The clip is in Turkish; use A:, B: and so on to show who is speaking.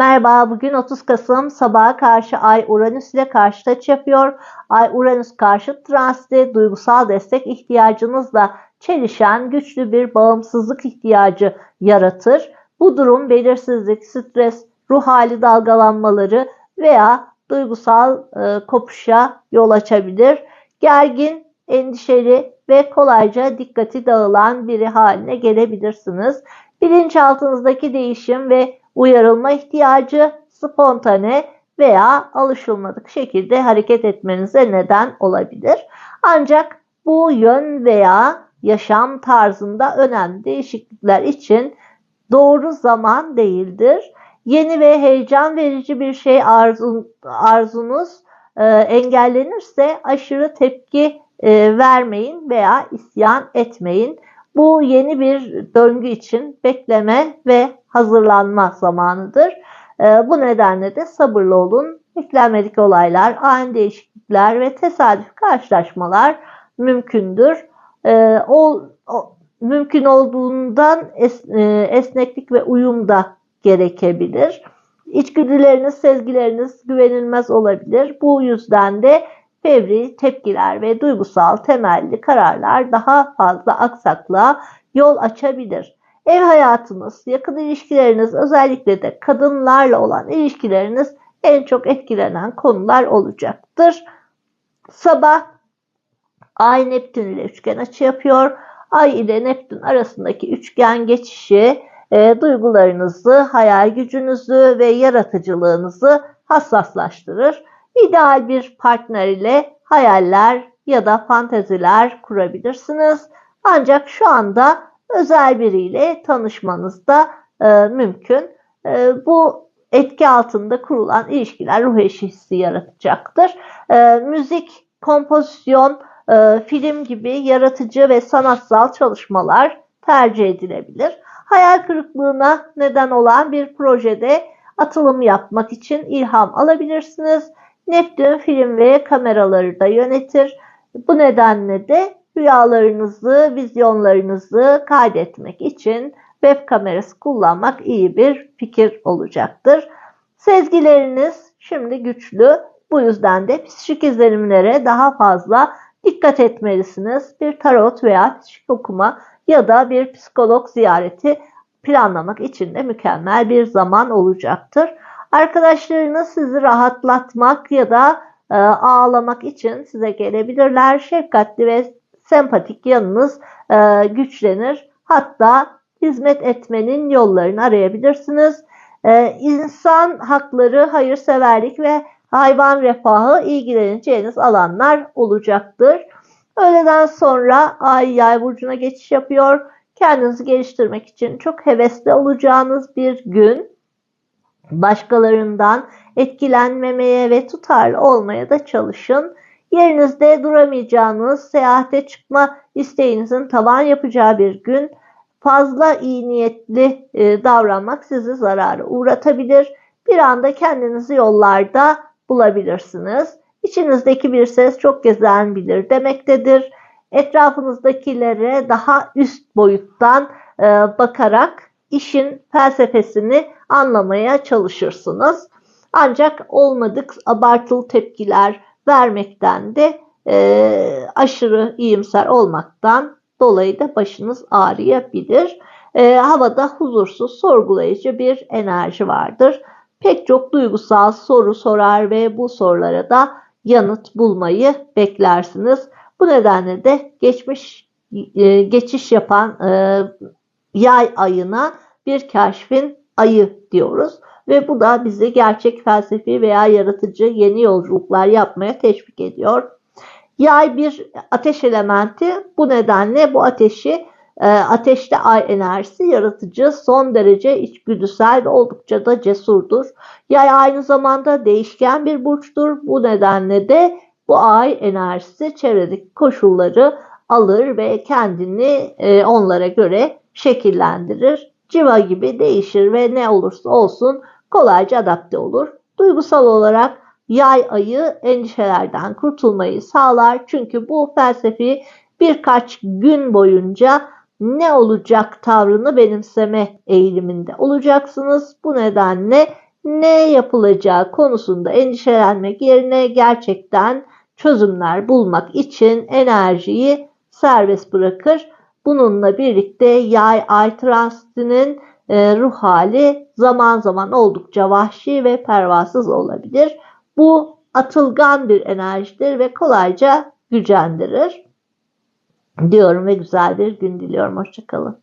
A: Merhaba, bugün 30 Kasım sabaha karşı Ay Uranüs ile karşı açı yapıyor. Ay Uranüs karşı transiti duygusal destek ihtiyacınızla çelişen güçlü bir bağımsızlık ihtiyacı yaratır. Bu durum belirsizlik, stres, ruh hali dalgalanmaları veya duygusal e, kopuşa yol açabilir. Gergin, endişeli ve kolayca dikkati dağılan biri haline gelebilirsiniz. Bilinçaltınızdaki değişim ve uyarılma ihtiyacı spontane veya alışılmadık şekilde hareket etmenize neden olabilir. Ancak bu yön veya yaşam tarzında önemli değişiklikler için doğru zaman değildir. Yeni ve heyecan verici bir şey arzun, arzunuz e, engellenirse aşırı tepki e, vermeyin veya isyan etmeyin. Bu yeni bir döngü için bekleme ve hazırlanma zamanıdır. E, bu nedenle de sabırlı olun. Beklenmedik olaylar, ani değişiklikler ve tesadüf karşılaşmalar mümkündür. E, o, o mümkün olduğundan e, esneklik ve uyum da gerekebilir. İçgüdüleriniz, sezgileriniz güvenilmez olabilir. Bu yüzden de fevri tepkiler ve duygusal temelli kararlar daha fazla aksaklığa yol açabilir. Ev hayatınız, yakın ilişkileriniz, özellikle de kadınlarla olan ilişkileriniz en çok etkilenen konular olacaktır. Sabah Ay Neptün ile üçgen açı yapıyor. Ay ile Neptün arasındaki üçgen geçişi e, duygularınızı, hayal gücünüzü ve yaratıcılığınızı hassaslaştırır. İdeal bir partner ile hayaller ya da fanteziler kurabilirsiniz. Ancak şu anda özel biriyle tanışmanız da e, mümkün. E, bu etki altında kurulan ilişkiler ruh eşi hissi yaratacaktır. E, müzik, kompozisyon, e, film gibi yaratıcı ve sanatsal çalışmalar tercih edilebilir. Hayal kırıklığına neden olan bir projede atılım yapmak için ilham alabilirsiniz. Neptün film ve kameraları da yönetir. Bu nedenle de rüyalarınızı, vizyonlarınızı kaydetmek için web kamerası kullanmak iyi bir fikir olacaktır. Sezgileriniz şimdi güçlü. Bu yüzden de psikik izlenimlere daha fazla dikkat etmelisiniz. Bir tarot veya psikik okuma ya da bir psikolog ziyareti planlamak için de mükemmel bir zaman olacaktır. Arkadaşlarınız sizi rahatlatmak ya da e, ağlamak için size gelebilirler. Şefkatli ve sempatik yanınız e, güçlenir. Hatta hizmet etmenin yollarını arayabilirsiniz. E, insan hakları, hayırseverlik ve hayvan refahı ilgileneceğiniz alanlar olacaktır. Öğleden sonra Ay Yay burcuna geçiş yapıyor. Kendinizi geliştirmek için çok hevesli olacağınız bir gün. Başkalarından etkilenmemeye ve tutarlı olmaya da çalışın. Yerinizde duramayacağınız, seyahate çıkma isteğinizin tavan yapacağı bir gün. Fazla iyi niyetli e, davranmak sizi zarara uğratabilir. Bir anda kendinizi yollarda bulabilirsiniz. İçinizdeki bir ses çok gezen bilir demektedir. Etrafınızdakilere daha üst boyuttan e, bakarak işin felsefesini anlamaya çalışırsınız. Ancak olmadık abartılı tepkiler vermekten de e, aşırı iyimser olmaktan dolayı da başınız ağrıyabilir. E, havada huzursuz, sorgulayıcı bir enerji vardır. Pek çok duygusal soru sorar ve bu sorulara da yanıt bulmayı beklersiniz. Bu nedenle de geçmiş e, geçiş yapan e, yay ayına bir keşfin ayı diyoruz. Ve bu da bizi gerçek felsefi veya yaratıcı yeni yolculuklar yapmaya teşvik ediyor. Yay bir ateş elementi. Bu nedenle bu ateşi e, ateşte ay enerjisi yaratıcı, son derece içgüdüsel ve oldukça da cesurdur. Yay aynı zamanda değişken bir burçtur. Bu nedenle de bu ay enerjisi çevredeki koşulları alır ve kendini e, onlara göre şekillendirir. Civa gibi değişir ve ne olursa olsun kolayca adapte olur. Duygusal olarak yay ayı endişelerden kurtulmayı sağlar. Çünkü bu felsefi birkaç gün boyunca ne olacak tavrını benimseme eğiliminde olacaksınız. Bu nedenle ne yapılacağı konusunda endişelenmek yerine gerçekten çözümler bulmak için enerjiyi serbest bırakır. Bununla birlikte yay ay transitinin e, ruh hali zaman zaman oldukça vahşi ve pervasız olabilir. Bu atılgan bir enerjidir ve kolayca gücendirir diyorum ve güzel bir gün diliyorum. Hoşçakalın.